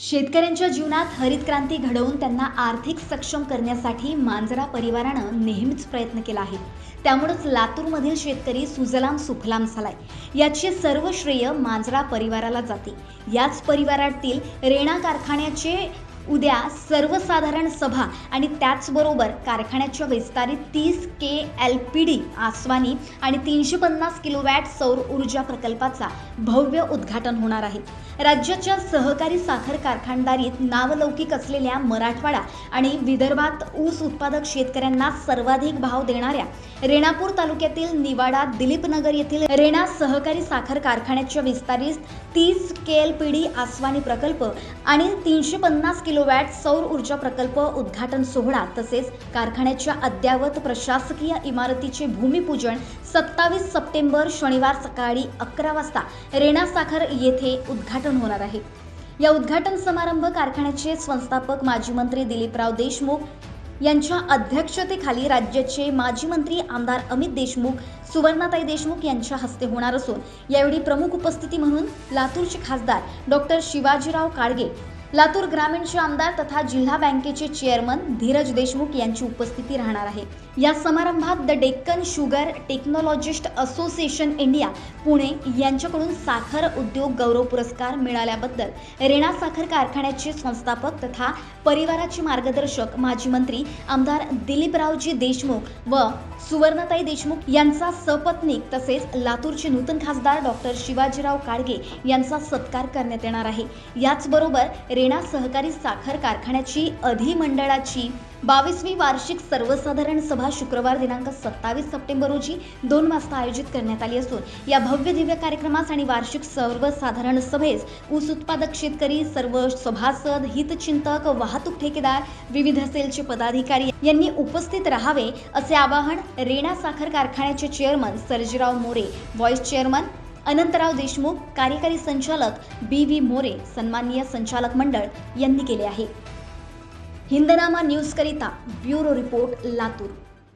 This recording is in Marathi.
शेतकऱ्यांच्या जीवनात हरित क्रांती घडवून त्यांना आर्थिक सक्षम करण्यासाठी मांजरा परिवारानं नेहमीच प्रयत्न केला आहे. त्यामुळेच लातूरमधील शेतकरी सुजलाम सुफलाम झालाय. याचे सर्व श्रेय मांजरा परिवाराला जाते. याच परिवारातील रेणा कारखान्याचे उद्या सर्वसाधारण सभा आणि त्याचबरोबर कारखान्याच्या विस्तारित तीस के एल पी डी आसवानी आणि तीनशे पन्नास किलोवॅट सौर ऊर्जा प्रकल्पाचा भव्य उद्घाटन होणार आहे. राज्याच्या सहकारी साखर कारखानदारीत नावलौकिक असलेल्या मराठवाडा आणि विदर्भात ऊस उत्पादक शेतकऱ्यांना सर्वाधिक भाव देणाऱ्या रेणापूर तालुक्यातील निवाडा दिलीपनगर येथील रेणा सहकारी साखर कारखान्याच्या विस्तारित तीस के एल पी डी आसवानी प्रकल्प आणि तीनशे पन्नास किलो किलोवॅट सौर ऊर्जा प्रकल्प उद्घाटन सोहळा तसेच कारखान्याच्या अद्ययावत प्रशासकीय इमारतीचे भूमिपूजन सत्तावीस सप्टेंबर शनिवार सकाळी अकरा वाजता रेणा साखर येथे उद्घाटन होणार आहे. या उद्घाटन समारंभ कारखान्याचे संस्थापक माजी मंत्री दिलीपराव देशमुख यांच्या अध्यक्षतेखाली राज्याचे माजी मंत्री आमदार अमित देशमुख सुवर्णाताई देशमुख यांच्या हस्ते होणार असून यावेळी प्रमुख उपस्थिती म्हणून लातूरचे खासदार डॉक्टर शिवाजीराव काळगे लातूर ग्रामीणचे आमदार तथा जिल्हा बँकेचे चेअरमन धीरज देशमुख यांची उपस्थिती राहणार आहे. या समारंभात the Deccan sugar technologists association India Pune यांच्याकडून साखर उद्योग गौरव पुरस्कार मिळाल्याबद्दल रेणा साखर कारखान्याचे संस्थापक तथा परिवाराचे मार्गदर्शक माजी मंत्री आमदार दिलीपरावजी देशमुख व सुवर्णताई देशमुख यांचा सपत्नीक तसेच लातूरचे नूतन खासदार डॉक्टर शिवाजीराव काळगे यांचा सत्कार करण्यात येणार आहे. याचबरोबर रेणा सहकारी साखर कारखान्याची अधिमंडळाची बावीसवी वार्षिक सर्वसाधारण सभा शुक्रवार दिनांक सत्तावीस सप्टेंबर रोजी दोन वाजता आयोजित करण्यात आली असून या भव्य दिव्य कार्यक्रमास आणि वार्षिक सर्वसाधारण सभेस ऊस उत्पादक शेतकरी सर्व सभासद हितचिंतक वाहतूक ठेकेदार विविध सेलचे पदाधिकारी यांनी उपस्थित राहावे असे आवाहन रेणा साखर कारखान्याचे chairman Sarjirao More vice chairman Anantrao Deshmukh कार्यकारी संचालक बी व्ही मोरे सन्माननीय संचालक मंडळ यांनी केले आहे. हिंदनामा न्यूज करिता ब्युरो रिपोर्ट लातूर